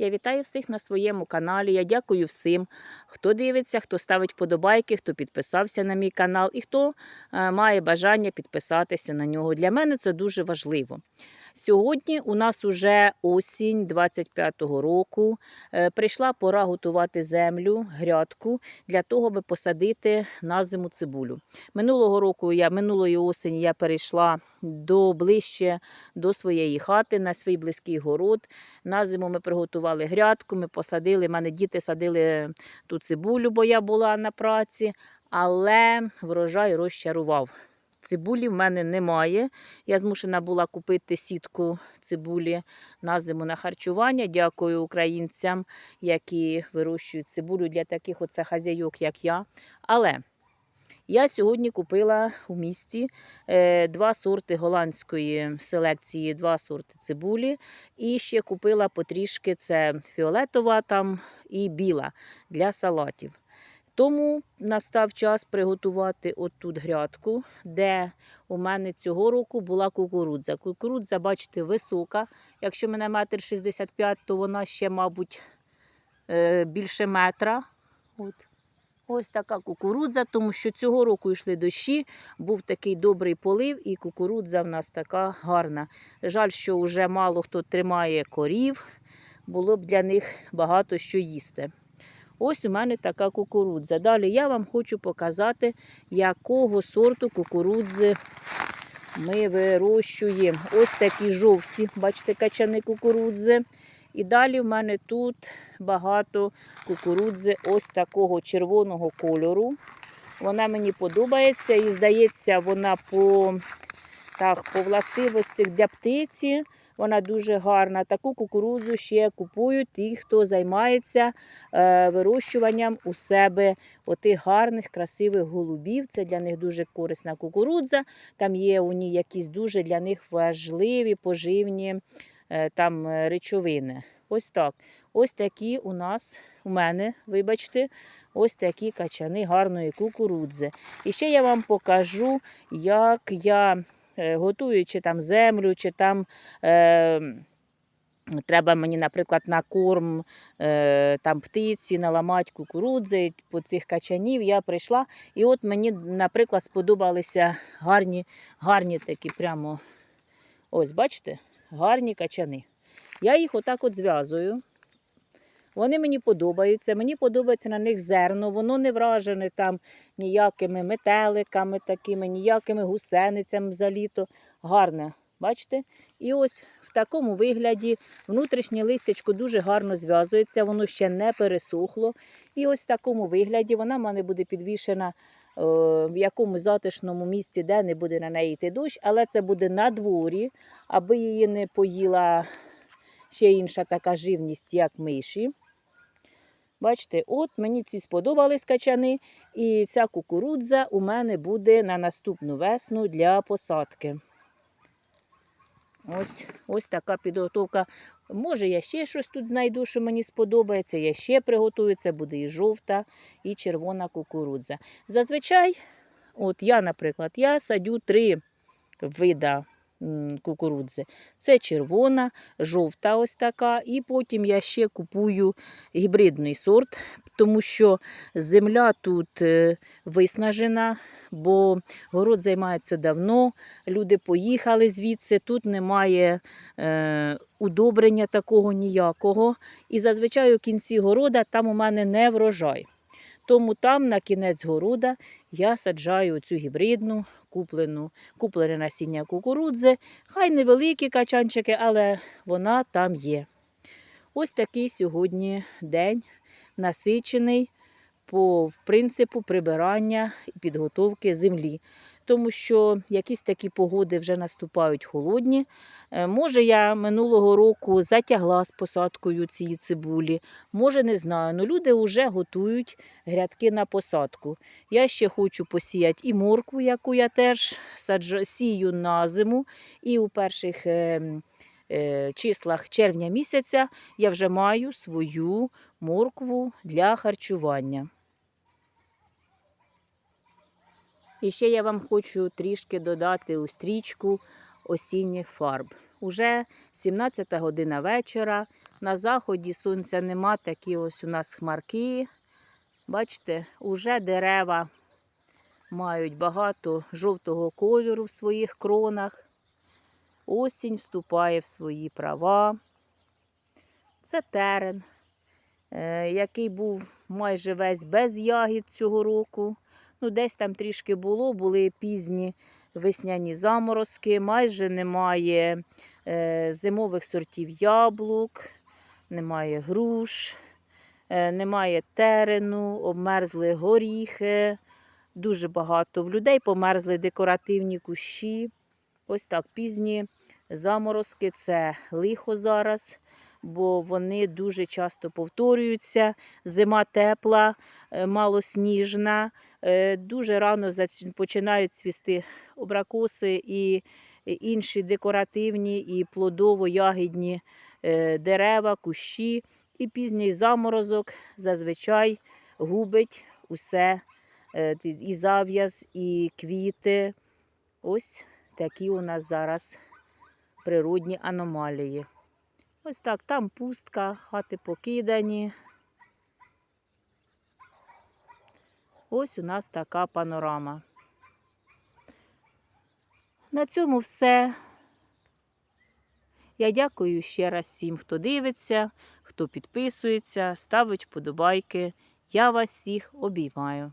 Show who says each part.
Speaker 1: Я вітаю всіх на своєму каналі. Я дякую всім, хто дивиться, хто ставить подобайки, хто підписався на мій канал і хто е, має бажання підписатися на нього. Для мене це дуже важливо. Сьогодні у нас уже осінь 25-го року. Е, Прийшла пора готувати землю, грядку для того, аби посадити на зиму цибулю. Минулого року я минулої осені я перейшла до ближче до своєї хати на свій близький город. На зиму ми приготували грядку, ми посадили. в мене діти садили ту цибулю, бо я була на праці, але врожай розчарував. Цибулі в мене немає. Я змушена була купити сітку цибулі на зиму на харчування. Дякую українцям, які вирощують цибулю для таких оце хазяйок, як я. Але я сьогодні купила у місті е, два сорти голландської селекції, два сорти цибулі. І ще купила потрішки це фіолетова там і біла для салатів. Тому настав час приготувати отут грядку, де у мене цього року була кукурудза. Кукурудза, бачите, висока. Якщо мене метр 65, то вона ще, мабуть, е, більше метра. От. Ось така кукурудза, тому що цього року йшли дощі, був такий добрий полив, і кукурудза в нас така гарна. Жаль, що вже мало хто тримає корів, було б для них багато що їсти. Ось у мене така кукурудза. Далі я вам хочу показати, якого сорту кукурудзи ми вирощуємо. Ось такі жовті, бачите, качани кукурудзи. І далі в мене тут багато кукурудзи ось такого червоного кольору. Вона мені подобається і здається, вона по, так, по властивостях для птиці. Вона дуже гарна. Таку кукурудзу ще купують ті, хто займається е, вирощуванням у себе отих гарних, красивих голубів. Це для них дуже корисна кукурудза. Там є у ній якісь дуже для них важливі поживні там е, речовини. Ось так. Ось такі у нас, у мене, вибачте, ось такі качани гарної кукурудзи. І ще я вам покажу, як я е, готую чи там землю, чи там. Е, Треба мені, наприклад, на корм е, там птиці, наламати кукурудзи по цих качанів. Я прийшла, і от мені, наприклад, сподобалися гарні, гарні такі прямо, ось, бачите, гарні качани. Я їх отак от зв'язую. Вони мені подобаються, мені подобається на них зерно, воно не вражене там ніякими метеликами, такими, ніякими гусеницями за літо. Гарне, бачите? І ось в такому вигляді внутрішнє листячко дуже гарно зв'язується, воно ще не пересохло. І ось в такому вигляді вона в мене буде підвішена в якомусь затишному місці, де не буде на неї йти дощ, але це буде на дворі, аби її не поїла ще інша така живність, як миші. Бачите, от мені ці сподобались качани, і ця кукурудза у мене буде на наступну весну для посадки. Ось, ось така підготовка. Може, я ще щось тут знайду, що мені сподобається. Я ще приготую. Це буде і жовта, і червона кукурудза. Зазвичай, от я, наприклад, я садю три вида кукурудзи. Це червона, жовта ось така. І потім я ще купую гібридний сорт, тому що земля тут е, виснажена, бо город займається давно. Люди поїхали звідси, тут немає е, удобрення такого ніякого. І зазвичай у кінці города там у мене не врожай. Тому там на кінець города я саджаю цю гібридну, куплену, куплене насіння кукурудзи. Хай невеликі качанчики, але вона там є. Ось такий сьогодні день насичений по принципу прибирання і підготовки землі. Тому що якісь такі погоди вже наступають холодні. Е, Може, я минулого року затягла з посадкою цієї цибулі, може, не знаю. але люди вже готують грядки на посадку. Я ще хочу посіяти і моркву, яку я теж сію на зиму. І у перших е, е, числах червня місяця я вже маю свою моркву для харчування. І ще я вам хочу трішки додати у стрічку осінніх фарб. Уже 17 година вечора. На заході сонця нема, такі ось у нас хмарки. Бачите, уже дерева мають багато жовтого кольору в своїх кронах. Осінь вступає в свої права. Це терен, е, який був майже весь без ягід цього року. Ну, десь там трішки було, були пізні весняні заморозки, майже немає е, зимових сортів яблук, немає груш, е, немає терену, обмерзли горіхи. Дуже багато в людей померзли декоративні кущі. Ось так пізні заморозки це лихо зараз, бо вони дуже часто повторюються. Зима тепла, е, малосніжна. Е, Дуже рано починають цвісти обракоси і інші декоративні і плодово-ягідні е, дерева, кущі. І пізній заморозок зазвичай губить усе, е, і зав'яз, і квіти. Ось такі у нас зараз природні аномалії. Ось так, там пустка, хати покидані. Ось у нас така панорама. На цьому все. Я дякую ще раз всім, хто дивиться, хто підписується, ставить вподобайки. Я вас всіх обіймаю.